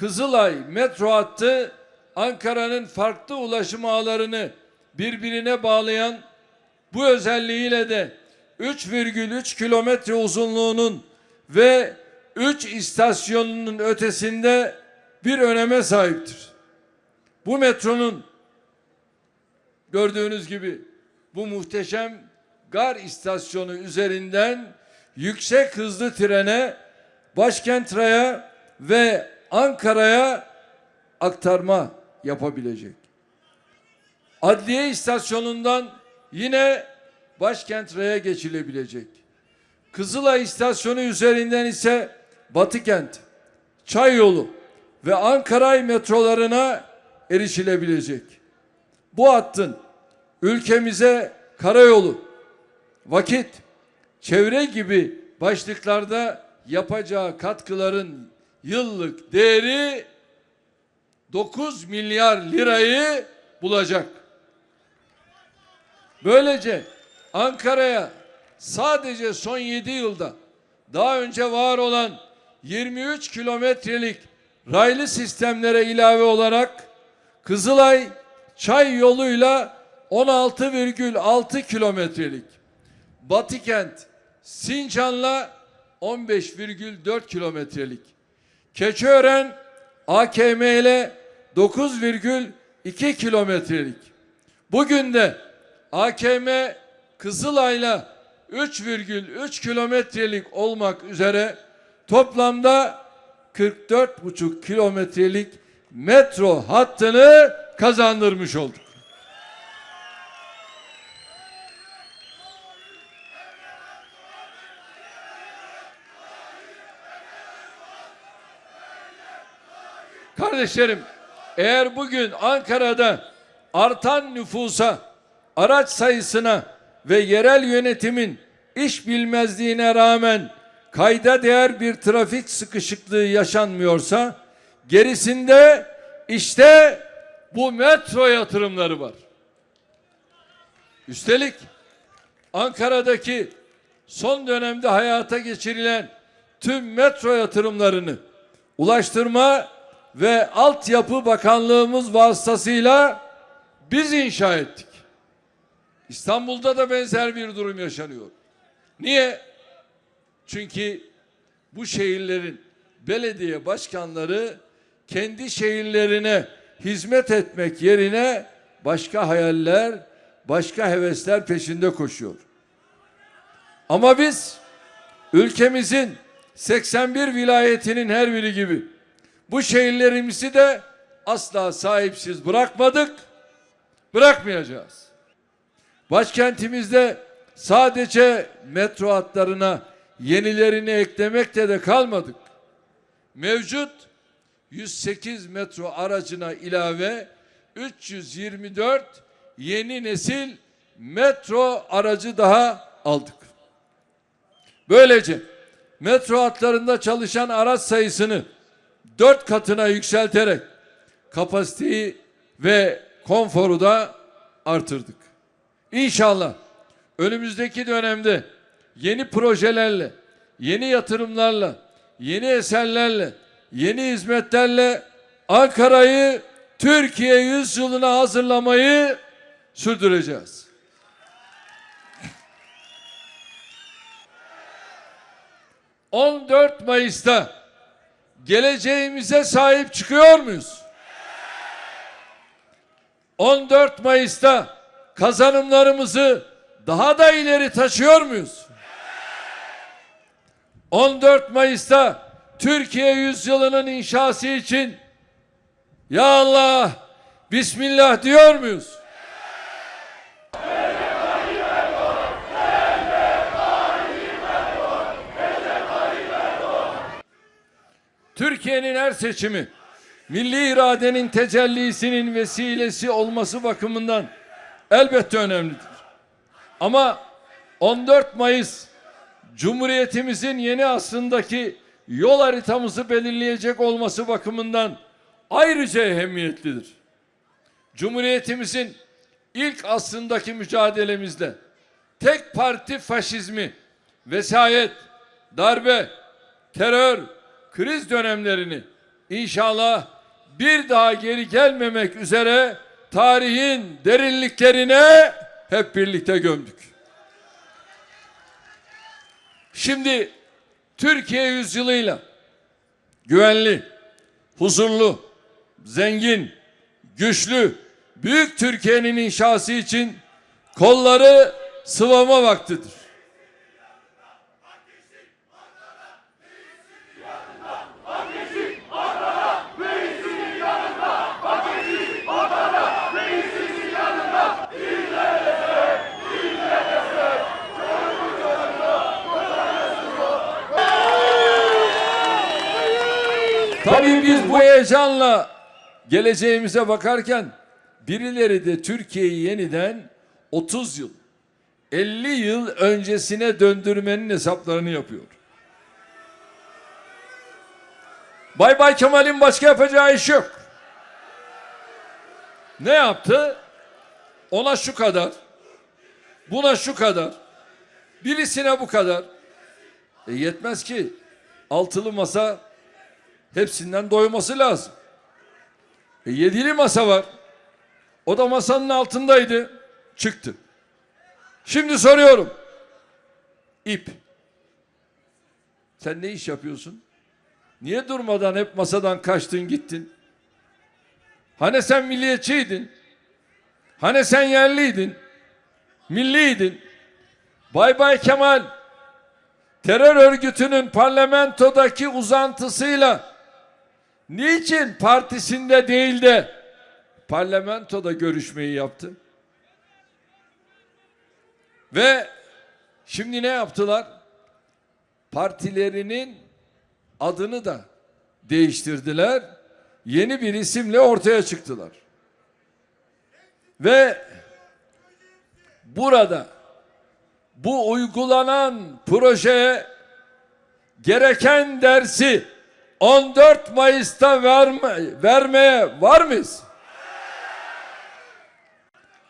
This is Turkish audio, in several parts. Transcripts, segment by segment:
Kızılay metro hattı Ankara'nın farklı ulaşım ağlarını birbirine bağlayan bu özelliğiyle de 3,3 kilometre uzunluğunun ve 3 istasyonunun ötesinde bir öneme sahiptir. Bu metronun gördüğünüz gibi bu muhteşem gar istasyonu üzerinden yüksek hızlı trene başkent ve Ankara'ya aktarma yapabilecek. Adliye istasyonundan yine başkent raya geçilebilecek. Kızılay istasyonu üzerinden ise Batıkent, Çayyolu ve Ankara metrolarına erişilebilecek. Bu hattın ülkemize karayolu, vakit, çevre gibi başlıklarda yapacağı katkıların yıllık değeri 9 milyar lirayı bulacak. Böylece Ankara'ya sadece son 7 yılda daha önce var olan 23 kilometrelik raylı sistemlere ilave olarak Kızılay Çay yoluyla 16,6 kilometrelik Batıkent Sincan'la 15,4 kilometrelik Keçiören AKM ile 9,2 kilometrelik bugün de AKM Kızılay'la 3,3 kilometrelik olmak üzere toplamda 44,5 kilometrelik metro hattını kazandırmış olduk. Kardeşlerim, eğer bugün Ankara'da artan nüfusa, araç sayısına ve yerel yönetimin iş bilmezliğine rağmen kayda değer bir trafik sıkışıklığı yaşanmıyorsa gerisinde işte bu metro yatırımları var. Üstelik Ankara'daki son dönemde hayata geçirilen tüm metro yatırımlarını Ulaştırma ve Altyapı Bakanlığımız vasıtasıyla biz inşa ettik. İstanbul'da da benzer bir durum yaşanıyor. Niye? Çünkü bu şehirlerin belediye başkanları kendi şehirlerine hizmet etmek yerine başka hayaller, başka hevesler peşinde koşuyor. Ama biz ülkemizin 81 vilayetinin her biri gibi bu şehirlerimizi de asla sahipsiz bırakmadık, bırakmayacağız. Başkentimizde sadece metro hatlarına yenilerini eklemekte de kalmadık. Mevcut 108 metro aracına ilave 324 yeni nesil metro aracı daha aldık. Böylece metro hatlarında çalışan araç sayısını dört katına yükselterek kapasiteyi ve konforu da artırdık. İnşallah önümüzdeki dönemde yeni projelerle, yeni yatırımlarla, yeni eserlerle, yeni hizmetlerle Ankara'yı Türkiye yüzyılına hazırlamayı sürdüreceğiz. ...14 Mayıs'ta... ...geleceğimize sahip çıkıyor muyuz? 14 Mayıs'ta... ...kazanımlarımızı... ...daha da ileri taşıyor muyuz? 14 Mayıs'ta... ...Türkiye yüzyılının inşası için... ...Ya Allah... Bismillah diyor muyuz? Türkiye'nin her seçimi milli iradenin tecellisinin vesilesi olması bakımından elbette önemlidir. Ama 14 Mayıs Cumhuriyetimizin yeni asrındaki yol haritamızı belirleyecek olması bakımından ayrıca ehemmiyetlidir. Cumhuriyetimizin ilk asrındaki mücadelemizde tek parti faşizmi, vesayet, darbe, terör, kriz dönemlerini İnşallah bir daha geri gelmemek üzere tarihin derinliklerine hep birlikte gömdük. Şimdi Türkiye yüzyılıyla güvenli, huzurlu, zengin, güçlü, büyük Türkiye'nin inşası için kolları sıvama vaktidir. Biz bu heyecanla geleceğimize bakarken birileri de Türkiye'yi yeniden 30 yıl, 50 yıl öncesine döndürmenin hesaplarını yapıyor. Bay Bay Kemal'in başka yapacağı iş yok. Ne yaptı? Ona şu kadar, buna şu kadar, birisine bu kadar. E yetmez ki altılı masa hepsinden doyması lazım. E yedili masa var. O da masanın altındaydı. Çıktı. Şimdi soruyorum. İp. Sen ne iş yapıyorsun? Niye durmadan hep masadan kaçtın gittin? Hani sen milliyetçiydin? Hani sen yerliydin? Milliydin? Bay Bay Kemal terör örgütünün parlamentodaki uzantısıyla niçin partisinde değil de parlamentoda görüşmeyi yaptı? Ve şimdi ne yaptılar? Partilerinin adını da değiştirdiler. Yeni bir isimle ortaya çıktılar. Ve burada bu uygulanan projeye gereken dersi 14 Mayıs'ta verme, vermeye var mıyız?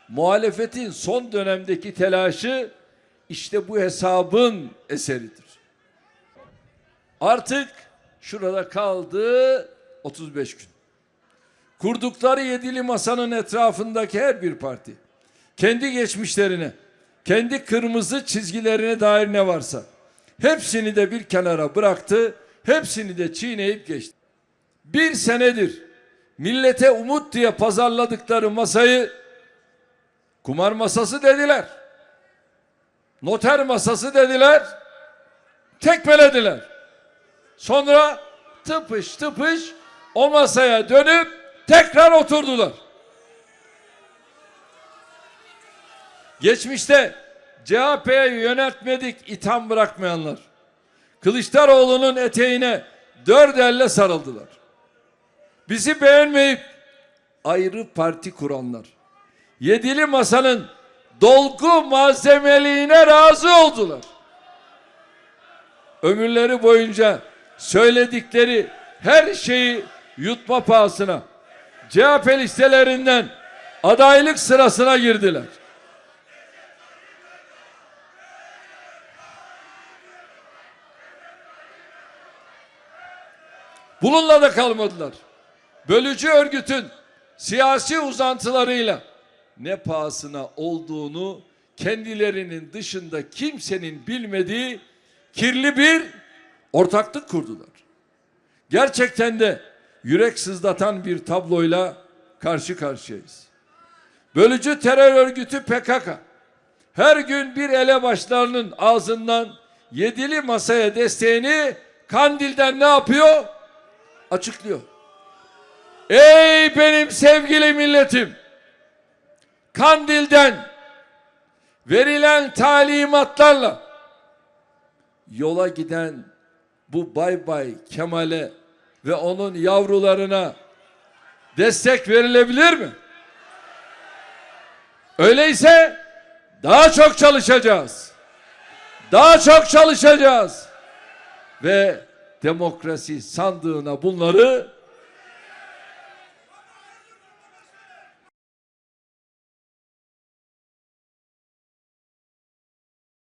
Muhalefetin son dönemdeki telaşı işte bu hesabın eseridir. Artık şurada kaldı 35 gün. Kurdukları yedili masanın etrafındaki her bir parti kendi geçmişlerine, kendi kırmızı çizgilerine dair ne varsa hepsini de bir kenara bıraktı, hepsini de çiğneyip geçti. Bir senedir millete umut diye pazarladıkları masayı kumar masası dediler. Noter masası dediler. Tekmelediler. Sonra tıpış tıpış o masaya dönüp tekrar oturdular. Geçmişte CHP'ye yöneltmedik itham bırakmayanlar. Kılıçdaroğlu'nun eteğine dört elle sarıldılar. Bizi beğenmeyip ayrı parti kuranlar. Yedili masanın dolgu malzemeliğine razı oldular. Ömürleri boyunca söyledikleri her şeyi yutma pahasına CHP listelerinden adaylık sırasına girdiler. Bununla da kalmadılar. Bölücü örgütün siyasi uzantılarıyla ne pahasına olduğunu kendilerinin dışında kimsenin bilmediği kirli bir ortaklık kurdular. Gerçekten de yürek sızlatan bir tabloyla karşı karşıyayız. Bölücü terör örgütü PKK her gün bir elebaşlarının ağzından yedili masaya desteğini Kandil'den ne yapıyor? Açıklıyor. Ey benim sevgili milletim! Kandil'den verilen talimatlarla yola giden bu Bay Bay Kemal'e ve onun yavrularına destek verilebilir mi? Öyleyse daha çok çalışacağız. Daha çok çalışacağız. Ve demokrasi sandığına bunları